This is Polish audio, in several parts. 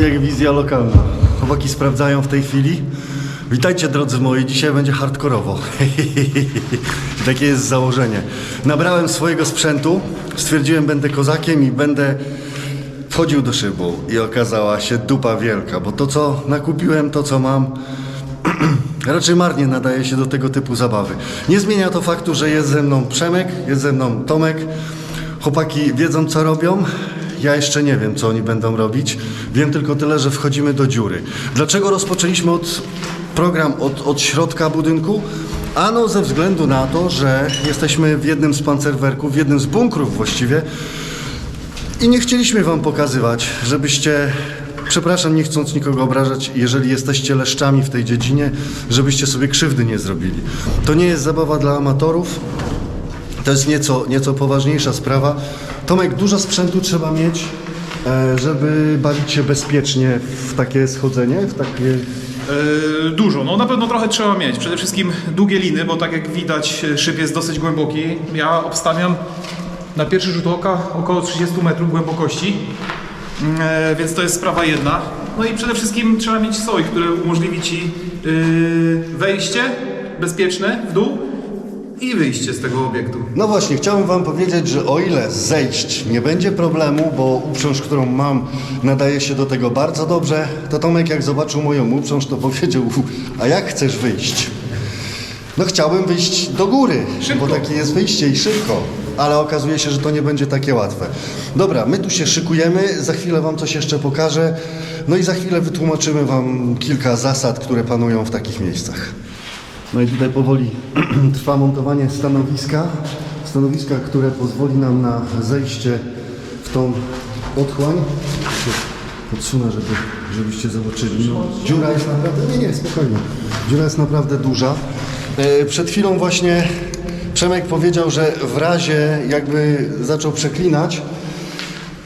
jak wizja lokalna. Chłopaki sprawdzają w tej chwili. Witajcie drodzy moi, dzisiaj będzie hardkorowo. Takie jest założenie. Nabrałem swojego sprzętu, stwierdziłem będę kozakiem i będę wchodził do szybu i okazała się dupa wielka, bo to co nakupiłem, to co mam, raczej marnie nadaje się do tego typu zabawy. Nie zmienia to faktu, że jest ze mną Przemek, jest ze mną Tomek. Chłopaki wiedzą co robią. Ja jeszcze nie wiem, co oni będą robić. Wiem tylko tyle, że wchodzimy do dziury. Dlaczego rozpoczęliśmy od program od, od środka budynku? Ano ze względu na to, że jesteśmy w jednym z pancerwerków, w jednym z bunkrów właściwie, i nie chcieliśmy wam pokazywać, żebyście, przepraszam, nie chcąc nikogo obrażać, jeżeli jesteście leszczami w tej dziedzinie, żebyście sobie krzywdy nie zrobili. To nie jest zabawa dla amatorów, to jest nieco, nieco poważniejsza sprawa. Tomek, dużo sprzętu trzeba mieć, e, żeby bawić się bezpiecznie w takie schodzenie, w takie... Yy, Dużo, no na pewno trochę trzeba mieć. Przede wszystkim długie liny, bo tak jak widać szyb jest dosyć głęboki. Ja obstawiam na pierwszy rzut oka około 30 metrów głębokości, Yy, więc to jest sprawa jedna. No i przede wszystkim trzeba mieć soj, który umożliwi Ci yy, wejście bezpieczne w dół i wyjście z tego obiektu. No właśnie, chciałbym Wam powiedzieć, że o ile zejść nie będzie problemu, bo uprząż, którą mam, nadaje się do tego bardzo dobrze, to Tomek jak zobaczył moją uprząż, to powiedział, a jak chcesz wyjść? No chciałbym wyjść do góry, Szybko. bo takie jest wyjście i szybko, ale okazuje się, że to nie będzie takie łatwe. Dobra, my tu się szykujemy, za chwilę Wam coś jeszcze pokażę, no i za chwilę wytłumaczymy Wam kilka zasad, które panują w takich miejscach. No i tutaj powoli trwa montowanie stanowiska. Stanowiska, które pozwoli nam na zejście w tą otchłań. Podsunę, żeby, żebyście zobaczyli. No, dziura jest naprawdę... Nie, nie, spokojnie. Dziura jest naprawdę duża. E, Przed chwilą właśnie Przemek powiedział, że w razie jakby zaczął przeklinać,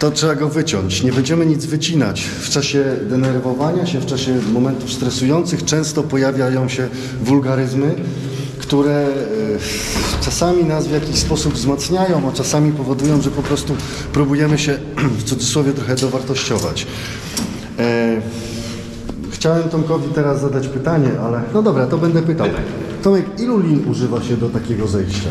to trzeba go wyciąć. Nie będziemy nic wycinać. W czasie denerwowania się, w czasie momentów stresujących często pojawiają się wulgaryzmy, które e, czasami nas w jakiś sposób wzmacniają, a czasami powodują, że po prostu próbujemy się w cudzysłowie trochę dowartościować. E, Chciałem Tomkowi teraz zadać pytanie, ale no dobra, to będę pytał. Tomek, ilu lin używa się do takiego zejścia?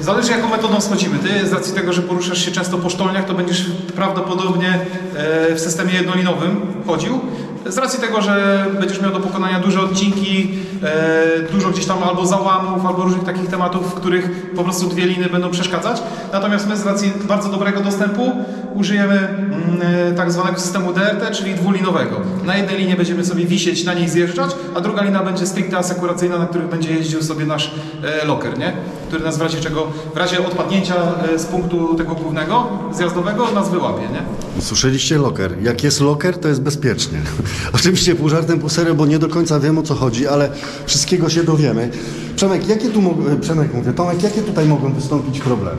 E, Zależy jaką metodą schodzimy. Ty z racji tego, że poruszasz się często po sztolniach, to będziesz prawdopodobnie e, w systemie jednolinowym chodził. Z racji tego, że będziesz miał do pokonania duże odcinki, e, dużo gdzieś tam albo załamów, albo różnych takich tematów, w których po prostu dwie liny będą przeszkadzać. Natomiast my z racji bardzo dobrego dostępu użyjemy mm, e, tak zwanego systemu DRT, czyli dwulinowego. Na jednej linie będziemy sobie wisieć, na niej zjeżdżać, a druga lina będzie stricte asekuracyjna, na której będzie jeździł sobie nasz e, loker, nie? który nas w razie czego, w razie odpadnięcia e, z punktu tego głównego, zjazdowego, nas wyłapie. Nie? Słyszeliście loker. Jak jest loker, to jest bezpiecznie. Oczywiście pół żartem, pół serio, bo nie do końca wiem o co chodzi, ale wszystkiego się dowiemy. Przemek, jakie tu mog- Przemek mówię, Tomek, jakie tutaj mogą wystąpić problemy?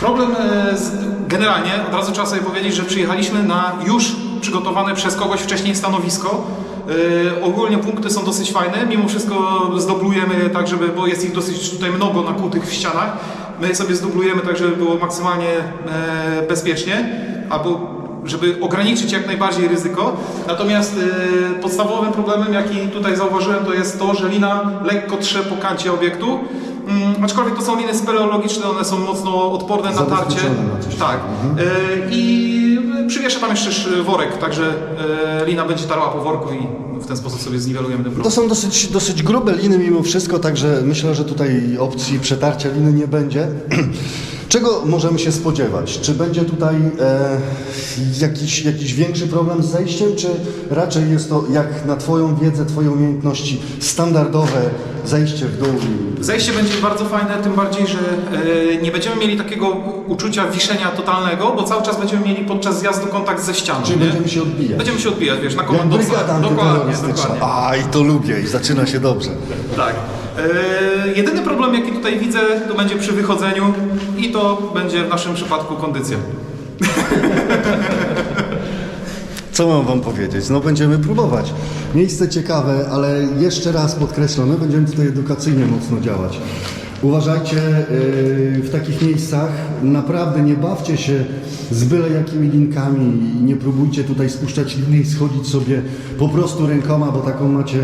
Problem e, generalnie, od razu trzeba sobie powiedzieć, że przyjechaliśmy na już przygotowane przez kogoś wcześniej stanowisko. E, ogólnie punkty są dosyć fajne, mimo wszystko zdoblujemy je tak, żeby, bo jest ich dosyć tutaj mnogo nakutych w ścianach. My sobie zdoblujemy tak, żeby było maksymalnie e, bezpiecznie, albo żeby ograniczyć jak najbardziej ryzyko. Natomiast e, podstawowym problemem, jaki tutaj zauważyłem, to jest to, że lina lekko trze po kancie obiektu. Mm, aczkolwiek to są liny speleologiczne, one są mocno odporne na tarcie. Na coś. Tak. E, I przywieszę tam jeszcze sz- worek, także e, lina będzie tarła po worku i w ten sposób sobie zniwelujemy ten To problem. są dosyć, dosyć grube liny mimo wszystko, także myślę, że tutaj opcji przetarcia liny nie będzie. Czego możemy się spodziewać? Czy będzie tutaj e, jakiś, jakiś większy problem z zejściem, czy raczej jest to, jak na Twoją wiedzę, Twoje umiejętności, standardowe zejście w dół? Zejście będzie bardzo fajne, tym bardziej, że e, nie będziemy mieli takiego uczucia wiszenia totalnego, bo cały czas będziemy mieli podczas zjazdu kontakt ze ścianą. Czyli nie? będziemy się odbijać? Będziemy się odbijać, wiesz, na brygada Dokładnie, dokładnie. A, i to lubię, i zaczyna się dobrze. Tak. E, jedyny problem, jaki tutaj widzę, to będzie przy wychodzeniu i to będzie w naszym przypadku kondycja. Co mam wam powiedzieć? No będziemy próbować. Miejsce ciekawe, ale jeszcze raz podkreślone, będziemy tutaj edukacyjnie mocno działać. Uważajcie yy, w takich miejscach, naprawdę nie bawcie się z byle jakimi linkami i nie próbujcie tutaj spuszczać liny i schodzić sobie po prostu rękoma, bo taką macie,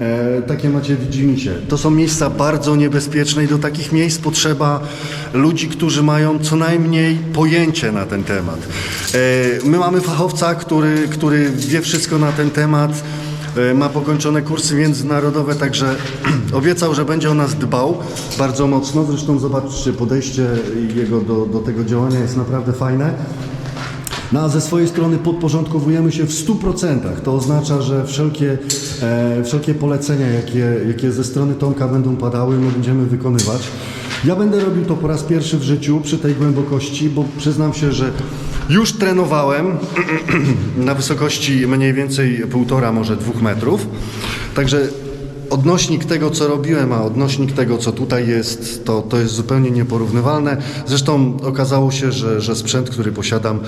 e, takie macie widzimisię. To są miejsca bardzo niebezpieczne i do takich miejsc potrzeba ludzi, którzy mają co najmniej pojęcie na ten temat. E, my mamy fachowca, który, który wie wszystko na ten temat. E, ma pokończone kursy międzynarodowe, także obiecał, że będzie o nas dbał bardzo mocno. Zresztą zobaczcie, podejście jego do, do tego działania jest naprawdę fajne. No a ze swojej strony podporządkowujemy się w 100%. To oznacza, że wszelkie, e, wszelkie polecenia, jakie, jakie ze strony Tomka będą padały, my będziemy wykonywać. Ja będę robił to po raz pierwszy w życiu przy tej głębokości, bo przyznam się, że już trenowałem na wysokości mniej więcej półtora, może dwóch metrów. Także odnośnik tego, co robiłem, a odnośnik tego, co tutaj jest, to, to jest zupełnie nieporównywalne. Zresztą okazało się, że, że sprzęt, który posiadam,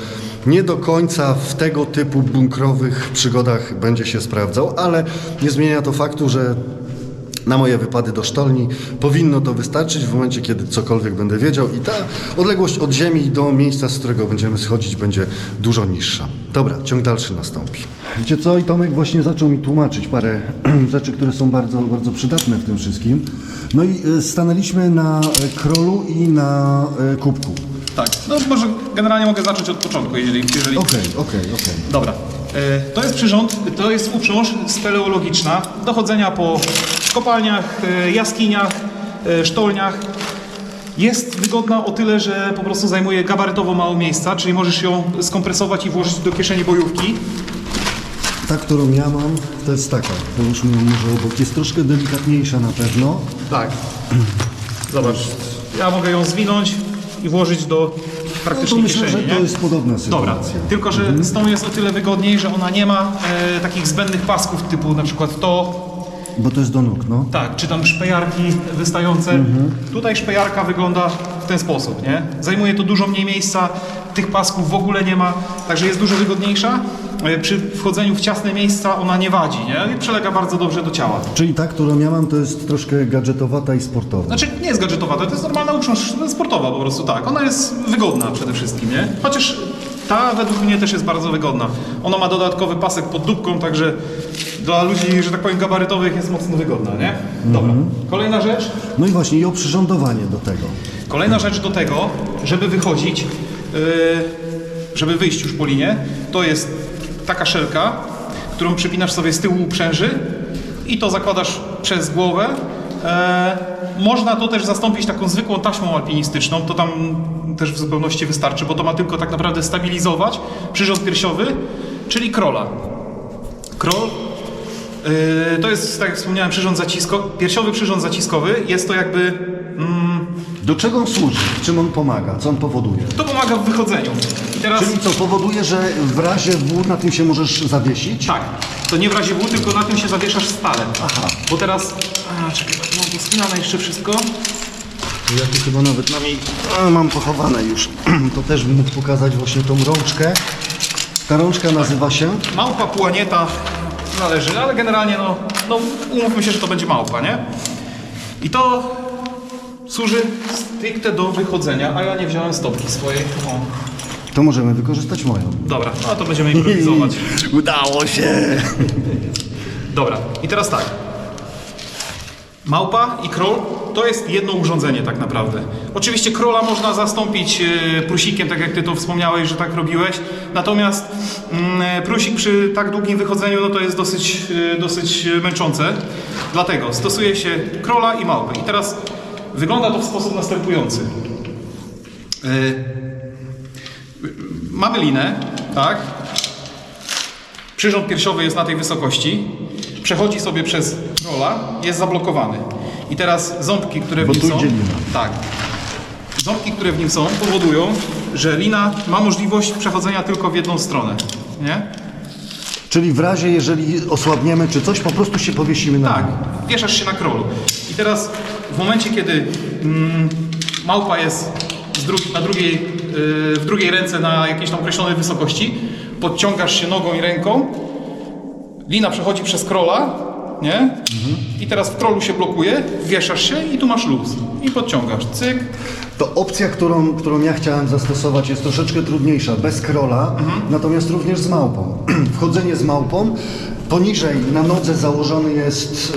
nie do końca w tego typu bunkrowych przygodach będzie się sprawdzał, ale nie zmienia to faktu, że na moje wypady do sztolni powinno to wystarczyć w momencie, kiedy cokolwiek będę wiedział i ta odległość od ziemi do miejsca, z którego będziemy schodzić, będzie dużo niższa. Dobra, ciąg dalszy nastąpi. Wiecie co? I Tomek właśnie zaczął mi tłumaczyć parę rzeczy, które są bardzo, bardzo przydatne w tym wszystkim. No i e, stanęliśmy na e, krolu i na e, kubku. Tak, no może generalnie mogę zacząć od początku, jeżeli... jeżeli... Okej, okej, okej. Dobra. E, To jest przyrząd, to jest uprząż speleologiczna do chodzenia po kopalniach, e, jaskiniach, e, sztolniach. Jest wygodna o tyle, że po prostu zajmuje gabarytowo mało miejsca, czyli możesz ją skompresować i włożyć do kieszeni bojówki. Ta, którą ja mam, to jest taka. Połóżmy ją może obok. Jest troszkę delikatniejsza na pewno. Tak. Zobacz, ja mogę ją zwinąć i włożyć do No to praktycznie myślę, że kieszeni, to nie? jest podobna Dobra, sytuacja. tylko że z tą jest o tyle wygodniej, że ona nie ma e, takich zbędnych pasków typu na przykład to, Bo to jest do nóg, no. tak, czy tam szpejarki wystające. Tutaj szpejarka wygląda w ten sposób, nie? Zajmuje to dużo mniej miejsca, tych pasków w ogóle nie ma, także jest dużo wygodniejsza. E, Przy wchodzeniu w ciasne miejsca ona nie wadzi, nie? I przylega bardzo dobrze do ciała. Czyli ta, którą ja mam, to jest troszkę gadżetowata i sportowa. Znaczy nie jest gadżetowata, to jest normalna uprząż sportowa po prostu, tak. Ona jest wygodna przede wszystkim, nie? Chociaż ta według mnie też jest bardzo wygodna. Ona ma dodatkowy pasek pod dupką, także dla ludzi, że tak powiem, gabarytowych jest mocno wygodna, nie? Dobra. Kolejna rzecz. No i właśnie, i oprzyrządowanie do tego. Kolejna rzecz do tego, żeby wychodzić, yy, żeby wyjść już po linie, to jest taka szelka, którą przypinasz sobie z tyłu uprzęży i to zakładasz przez głowę. E, można to też zastąpić taką zwykłą taśmą alpinistyczną, to tam też w zupełności wystarczy, bo to ma tylko tak naprawdę stabilizować przyrząd piersiowy, czyli krola. Krol yy, to jest, tak jak wspomniałem, przyrząd zacisko, piersiowy przyrząd zaciskowy. Jest to jakby mm, Do czego on służy? Czym on pomaga? Co on powoduje? To pomaga w wychodzeniu. I teraz Czyli co, powoduje, że w razie W na tym się możesz zawiesić? tak, to nie w razie W, tylko na tym się zawieszasz stale. Aha. Bo teraz. A, czekaj, mam pospinane jeszcze wszystko. Ja tu chyba nawet na niej a, mam pochowane już. To też bym mógł pokazać właśnie tą rączkę. Ta rączka nazywa się? Małpa, płanieta, zależy, ale generalnie no, no umówmy się, że to będzie małpa, nie? I to służy stricte do wychodzenia, a ja nie wziąłem stopki swojej. O, To możemy wykorzystać moją. dobra, no to będziemy improwizować. Udało się! Dobra, i teraz tak. Małpa i król to jest jedno urządzenie tak naprawdę. Oczywiście króla można zastąpić e, prusikiem, tak jak ty to wspomniałeś, że tak robiłeś. Natomiast mm, prusik przy tak długim wychodzeniu no to jest dosyć, e, dosyć męczące. Dlatego stosuje się króla i małpę. I teraz wygląda to w sposób następujący. E, Mamy linę, tak? Przyrząd piersiowy jest na tej wysokości, przechodzi sobie przez rola, jest zablokowany. I teraz ząbki, które w Bo nim tu są. idzie lina. Tak. Ząbki, które w nim są, powodują, że lina ma możliwość przechodzenia tylko w jedną stronę. Nie? Czyli w razie, jeżeli osłabniemy czy coś, po prostu się powiesimy na Tak, nim. wieszasz się na krolu. I teraz w momencie, kiedy mm, małpa jest z na drugiej, yy, w drugiej ręce na jakiejś tam określonej wysokości, podciągasz się nogą i ręką, lina przechodzi przez krola nie? I teraz w trollu się blokuje, wieszasz się i tu masz luz. I podciągasz, cyk. To opcja, którą, którą ja chciałem zastosować jest troszeczkę trudniejsza, bez krola, natomiast również z małpą. Wchodzenie z małpą, poniżej na nodze założony jest,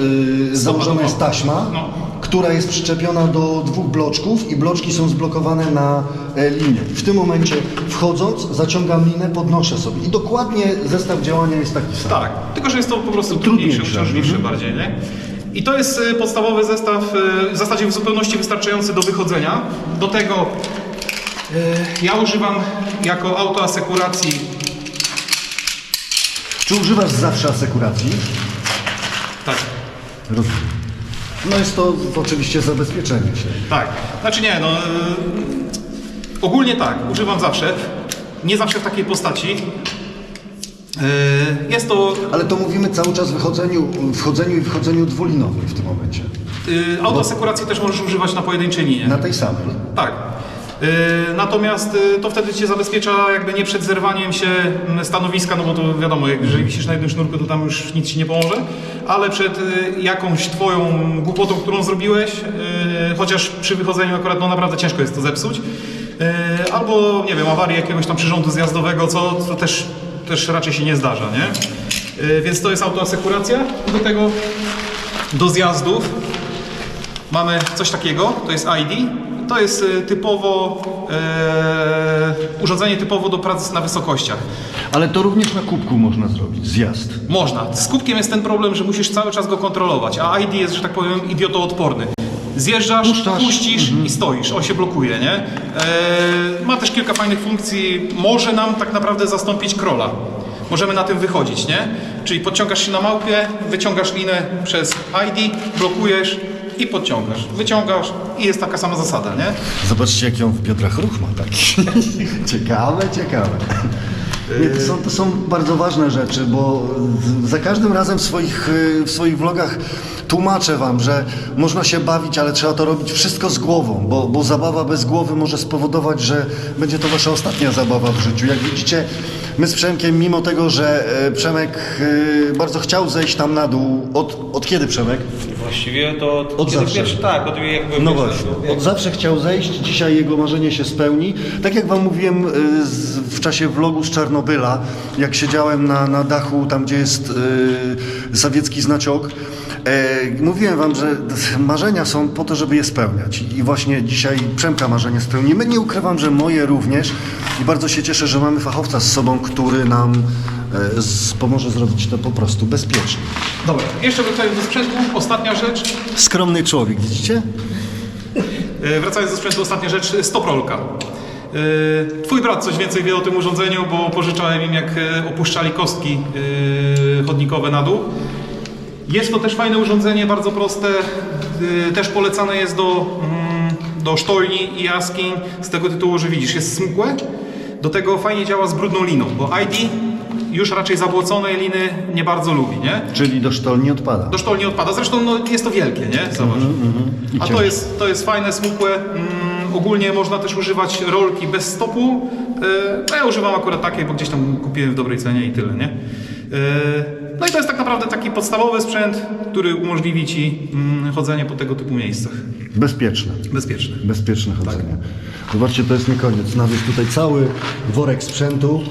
yy, założona jest taśma, No. Która jest przyczepiona do dwóch bloczków i bloczki są zblokowane na e, linię. W tym momencie wchodząc, zaciągam linę, podnoszę sobie i dokładnie zestaw działania jest taki sam. Tak, tylko że jest to po prostu trudniejsze, uciążliwsze Mhm. bardziej, nie? I to jest y, podstawowy zestaw, y, w zasadzie w zupełności wystarczający do wychodzenia. Do tego ja używam jako autoasekuracji Czy używasz zawsze asekuracji? tak, Rozumiem. No jest to oczywiście zabezpieczenie się. Tak. Znaczy nie, no. y, ogólnie tak, używam zawsze. Nie zawsze w takiej postaci. Y, jest to Ale to mówimy cały czas wychodzeniu, wchodzeniu i wychodzeniu dwulinowym w tym momencie. y, autoasekuracji też możesz używać na pojedynczej linie. Na tej samej. Tak. Y, Natomiast y, to wtedy cię zabezpiecza jakby nie przed zerwaniem się mm, stanowiska, no bo to wiadomo, jeżeli wisisz na jednym sznurku, to tam już nic ci nie pomoże, ale przed y, jakąś twoją głupotą, którą zrobiłeś, chociaż przy wychodzeniu akurat no naprawdę ciężko jest to zepsuć, albo nie wiem, awarii jakiegoś tam przyrządu zjazdowego, co to też, też raczej się nie zdarza, nie? Więc to jest autoasekuracja. Do tego do zjazdów Mamy coś takiego, to jest ID. To jest y, typowo e, urządzenie typowo do pracy na wysokościach. Ale to również na kubku można zrobić, zjazd. Można. Z kubkiem jest ten problem, że musisz cały czas go kontrolować, a ID jest, że tak powiem, idiotoodporny. Zjeżdżasz, Puszczasz. puścisz i stoisz, on się blokuje, nie? E, ma też kilka fajnych funkcji, może nam tak naprawdę zastąpić krola. Możemy na tym wychodzić, nie? Czyli podciągasz się na małpie, wyciągasz linę przez ID, blokujesz i podciągasz. Wyciągasz i jest taka sama zasada, nie? Zobaczcie, jaki on w biodrach ruch ma taki. ciekawe, ciekawe. Nie, to, są, to są bardzo ważne rzeczy, bo za każdym razem w swoich, y, w swoich vlogach tłumaczę wam, że można się bawić, ale trzeba to robić wszystko z głową, bo, bo zabawa bez głowy może spowodować, że będzie to wasza ostatnia zabawa w życiu. Jak widzicie, my z Przemkiem, mimo tego, że e, Przemek e, bardzo chciał zejść tam na dół, od, od kiedy Przemek? Właściwie to od, Od zawsze. pierwszy, tak, od jakby No właśnie, jak- od zawsze chciał zejść, dzisiaj jego marzenie się spełni. Tak jak Wam mówiłem y, z, w czasie vlogu z Czarnobyla, jak siedziałem na, na dachu, tam gdzie jest y, sowiecki znaczok, e, mówiłem Wam, że marzenia są po to, żeby je spełniać. I właśnie dzisiaj Przemka marzenie spełnimy. Nie ukrywam, że moje również i bardzo się cieszę, że mamy fachowca z sobą, który nam e, pomoże zrobić to po prostu bezpiecznie. Dobra, jeszcze wracając do sprzętu, ostatnia rzecz. Skromny człowiek, widzicie? E, Wracając do sprzętu, ostatnia rzecz, stoprolka. E, Twój brat coś więcej wie o tym urządzeniu, bo pożyczałem im jak e, opuszczali kostki e, chodnikowe na dół. Jest to też fajne urządzenie, bardzo proste. E, Też polecane jest do, mm, do sztolni i jaskiń z tego tytułu, że widzisz, jest smukłe. Do tego fajnie działa z brudną liną, bo ID już raczej zabłoconej liny nie bardzo lubi, nie? Czyli do sztolni odpada. Do sztolni odpada. Zresztą no, jest to wielkie, nie? Zobacz. I A to jest, to jest fajne, smukłe. Mm, ogólnie można też używać rolki bez stopu. Yy, ja używam akurat takiej, bo gdzieś tam kupiłem w dobrej cenie i tyle, nie? Yy, no i to jest tak naprawdę taki podstawowy sprzęt, który umożliwi Ci mm, chodzenie po tego typu miejscach. Bezpieczne. Bezpieczne. Bezpieczne Tak. chodzenie. Zobaczcie, to jest nie koniec. Nawet tutaj cały worek sprzętu.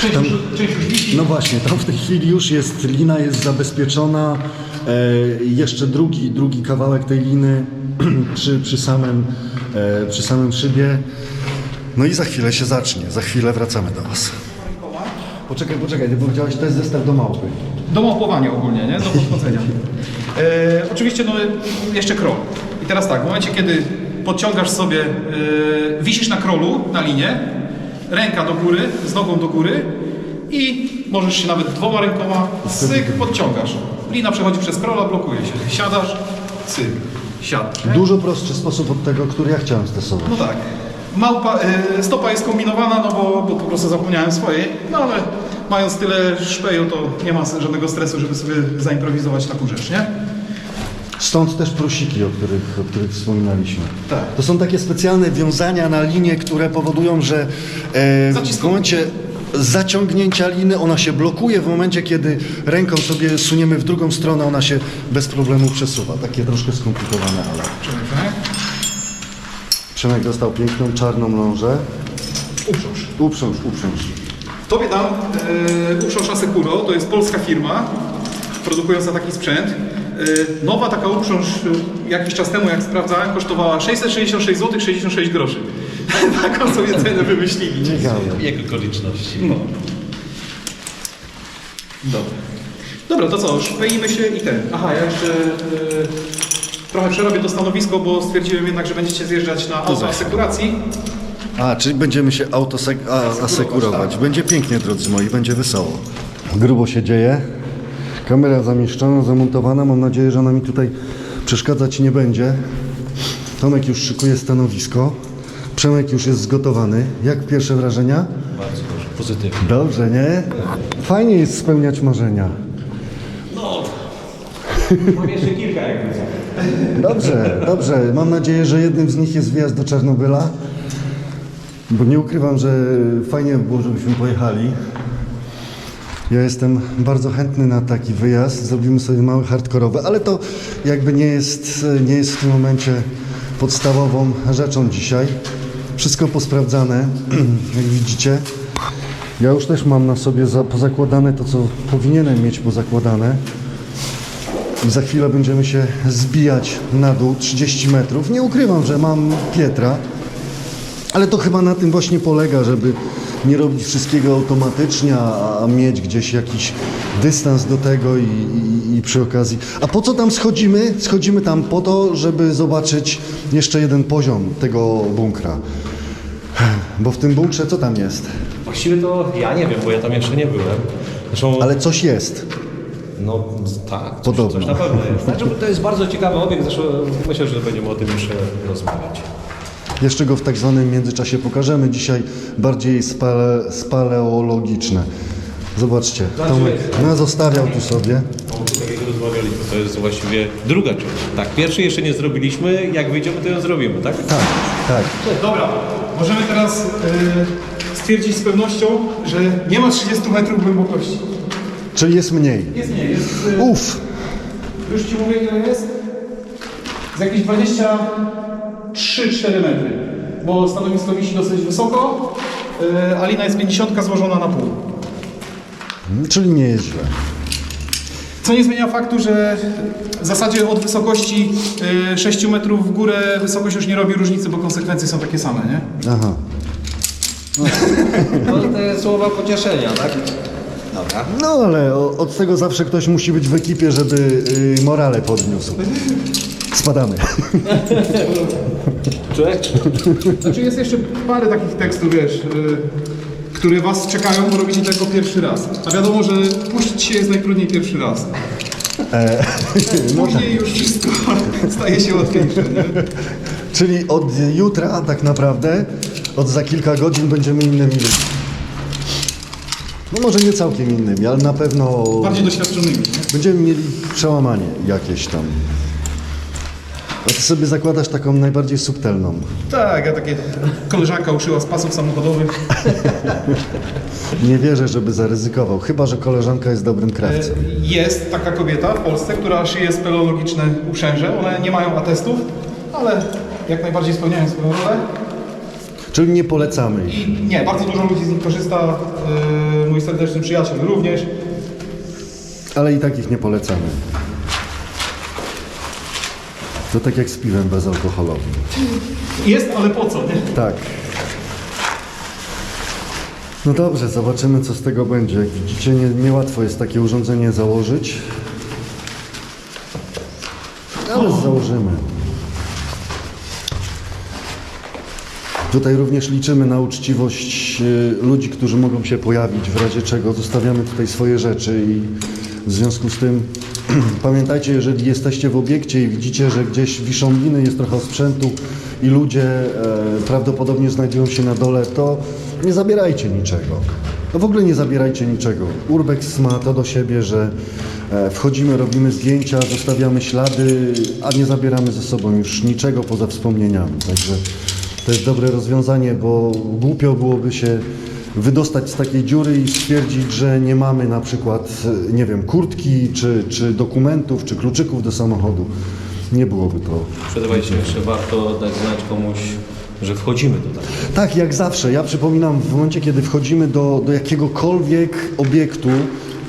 Część, Tam- już, część już wisi. No właśnie, tam w tej chwili już jest, lina jest zabezpieczona. E, jeszcze drugi, drugi kawałek tej liny przy, przy, samym, e, przy samym szybie. No i za chwilę się zacznie. Za chwilę wracamy do Was. Poczekaj, poczekaj, ty powiedziałeś, to jest zestaw do małpy. Do małpowania ogólnie, nie? Do podchodzenia. E, oczywiście no, jeszcze krol. I teraz tak, w momencie kiedy podciągasz sobie, e, wisisz na krolu, na linie, ręka do góry, z nogą do góry i możesz się nawet dwoma rękoma, syk, podciągasz. Lina przechodzi przez krola, blokuje się. Siadasz, syk, siadasz. nie? Dużo prostszy sposób od tego, który ja chciałem stosować. No tak. Małpa, e, stopa jest kombinowana, no bo, bo po prostu zapomniałem swojej, no ale mając tyle szpeju, to nie ma żadnego stresu, żeby sobie zaimprowizować taką rzecz, nie? Stąd też prosiki, o których, o których wspominaliśmy. Tak. To są takie specjalne wiązania na linie, które powodują, że e, w Zaciskamy. momencie zaciągnięcia liny, ona się blokuje w momencie, kiedy ręką sobie suniemy w drugą stronę, ona się bez problemu przesuwa. Takie troszkę skomplikowane, ale... Przemek, Przemek dostał piękną czarną lążę. Uprząż. Uprząż, uprząż. Tobie dam e, uprząż Asecuro, to jest polska firma produkująca taki sprzęt. E, nowa taka uprząż e, jakiś czas temu, jak sprawdzałem, kosztowała 666 zł 66 groszy. Taką sobie cenę wymyślili. Ciekawe. Jak okoliczności. No. Dobra. Dobra, to co, szpeimy się i ten. Aha, ja jeszcze e, trochę przerobię to stanowisko, bo stwierdziłem jednak, że będziecie zjeżdżać na auto asekuracji. A, czyli będziemy się autosek- a, asekurować. tak. Będzie pięknie, drodzy moi, będzie wesoło. Grubo się dzieje. Kamera zamieszczona, zamontowana. Mam nadzieję, że ona mi tutaj przeszkadzać nie będzie. Tomek już szykuje stanowisko. Przemek już jest zgotowany. Jak pierwsze wrażenia? Bardzo dobrze, pozytywnie. Dobrze, nie? Fajnie jest spełniać marzenia. No, mam jeszcze kilka jakby co. Dobrze, dobrze. Mam nadzieję, że jednym z nich jest wyjazd do Czarnobyla. Bo nie ukrywam, że fajnie by było, żebyśmy pojechali. Ja jestem bardzo chętny na taki wyjazd. Zrobimy sobie mały hardkorowy, ale to jakby nie jest, nie jest w tym momencie podstawową rzeczą dzisiaj. Wszystko posprawdzane, jak widzicie. Ja już też mam na sobie za, pozakładane to, co powinienem mieć pozakładane. I za chwilę będziemy się zbijać na dół 30 metrów. Nie ukrywam, że mam Pietra, ale to chyba na tym właśnie polega, żeby nie robić wszystkiego automatycznie, a, a mieć gdzieś jakiś dystans do tego i, i, i przy okazji. A po co tam schodzimy? Schodzimy tam po to, żeby zobaczyć jeszcze jeden poziom tego bunkra. Bo w tym bunkrze co tam jest? Właściwie to ja nie wiem, bo ja tam jeszcze nie byłem. Zresztą, Ale coś jest. No tak, coś, Podobno. coś na pewno jest. Znaczy, to jest bardzo ciekawy obiekt, zresztą myślę, że będziemy o tym jeszcze rozmawiać. Jeszcze go w tak zwanym międzyczasie pokażemy. Dzisiaj bardziej spale, spaleologiczne. Zobaczcie, Tomek no, zostawiał tu sobie. Tak rozmawialiśmy, to jest właściwie druga część. Tak, pierwszy jeszcze nie zrobiliśmy, jak wyjdziemy, to ją zrobimy, tak? Tak, tak. Dobra, możemy teraz e, stwierdzić z pewnością, że nie ma 30 metrów głębokości. Czyli jest mniej. Jest nie, jest... E, Uff, już Ci mówię ile jest. Z jakieś 23-4 metry. Bo stanowisko wisi dosyć wysoko, e, a lina jest 50 złożona na pół. czyli nie jest źle. Co nie zmienia faktu, że w zasadzie od wysokości e, 6 metrów w górę wysokość już nie robi różnicy, bo konsekwencje są takie same, nie? Aha. No te słowa pocieszenia, tak? Dobra. No ale o- od tego zawsze ktoś musi być w ekipie, żeby y, morale podniósł. Spadamy. Człowiek? Znaczy jest jeszcze parę takich tekstów, wiesz, y, które was czekają, bo robicie tego pierwszy raz. A wiadomo, że puścić się jest najtrudniej pierwszy raz. Później już wszystko staje się łatwiejsze, nie? Czyli od jutra tak naprawdę, od za kilka godzin będziemy innymi ludźmi. No może nie całkiem innymi, ale na pewno Bardziej doświadczonymi. Nie? będziemy mieli przełamanie jakieś tam. A ty sobie zakładasz taką najbardziej subtelną. Tak, ja takie... Koleżanka uszyła z pasów samochodowych. Nie wierzę, żeby zaryzykował, chyba że koleżanka jest dobrym krawcem. Jest taka kobieta w Polsce, która szyje speleologiczne uprzęże. One nie mają atestów, ale jak najbardziej spełniają swoją rolę. Czyli nie polecamy ich. I nie, bardzo dużo ludzi z nich korzysta. Yy, mój serdeczny przyjaciel również. Ale i tak ich nie polecamy. To tak jak z piwem bezalkoholowym. Jest, ale po co, nie? Tak. No dobrze, zobaczymy co z tego będzie. Jak widzicie, nie, niełatwo jest takie urządzenie założyć. Ale założymy. Tutaj również liczymy na uczciwość y, ludzi, którzy mogą się pojawić, w razie czego zostawiamy tutaj swoje rzeczy i w związku z tym pamiętajcie, jeżeli jesteście w obiekcie i widzicie, że gdzieś wiszą liny, jest trochę sprzętu i ludzie e, prawdopodobnie znajdują się na dole, to nie zabierajcie niczego. No w ogóle nie zabierajcie niczego. Urbex ma to do siebie, że e, wchodzimy, robimy zdjęcia, zostawiamy ślady, a nie zabieramy ze sobą już niczego poza wspomnieniami. Także to jest dobre rozwiązanie, bo głupio byłoby się wydostać z takiej dziury i stwierdzić, że nie mamy na przykład, nie wiem, kurtki, czy, czy dokumentów, czy kluczyków do samochodu. Nie byłoby to Przed wejściem jeszcze warto dać znać komuś, że wchodzimy tutaj. Tak, jak zawsze. Ja przypominam, w momencie, kiedy wchodzimy do, do jakiegokolwiek obiektu,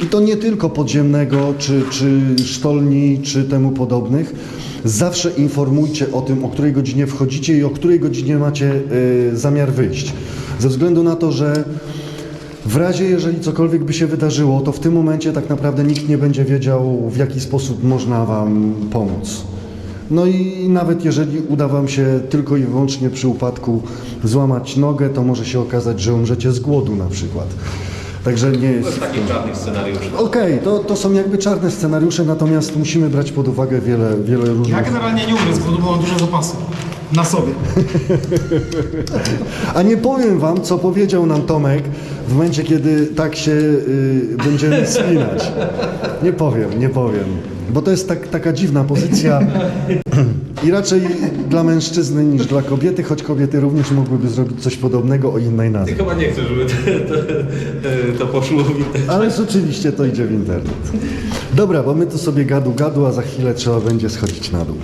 i to nie tylko podziemnego, czy, czy sztolni, czy temu podobnych, zawsze informujcie o tym, o której godzinie wchodzicie i o której godzinie macie y, zamiar wyjść. Ze względu na to, że w razie, jeżeli cokolwiek by się wydarzyło, to w tym momencie tak naprawdę nikt nie będzie wiedział, w jaki sposób można Wam pomóc. No i nawet jeżeli uda Wam się tylko i wyłącznie przy upadku złamać nogę, to może się okazać, że umrzecie z głodu na przykład. Także nie To jest... jest taki czarny scenariusz. Okej, to, to są jakby czarne scenariusze, natomiast musimy brać pod uwagę wiele, wiele Ja różnych... generalnie nie umiem, bo mam dużo zapasu. Na sobie. A nie powiem Wam, co powiedział nam Tomek w momencie, kiedy tak się y, będziemy spinać. Nie powiem, nie powiem. Bo to jest tak, taka dziwna pozycja i raczej dla mężczyzny niż dla kobiety, choć kobiety również mogłyby zrobić coś podobnego o innej nazwie. Ty chyba nie chcesz, żeby to, to, to poszło w internet. Ale rzeczywiście to idzie w internet. Dobra, bo my tu sobie gadu gadu, a za chwilę trzeba będzie schodzić na dół.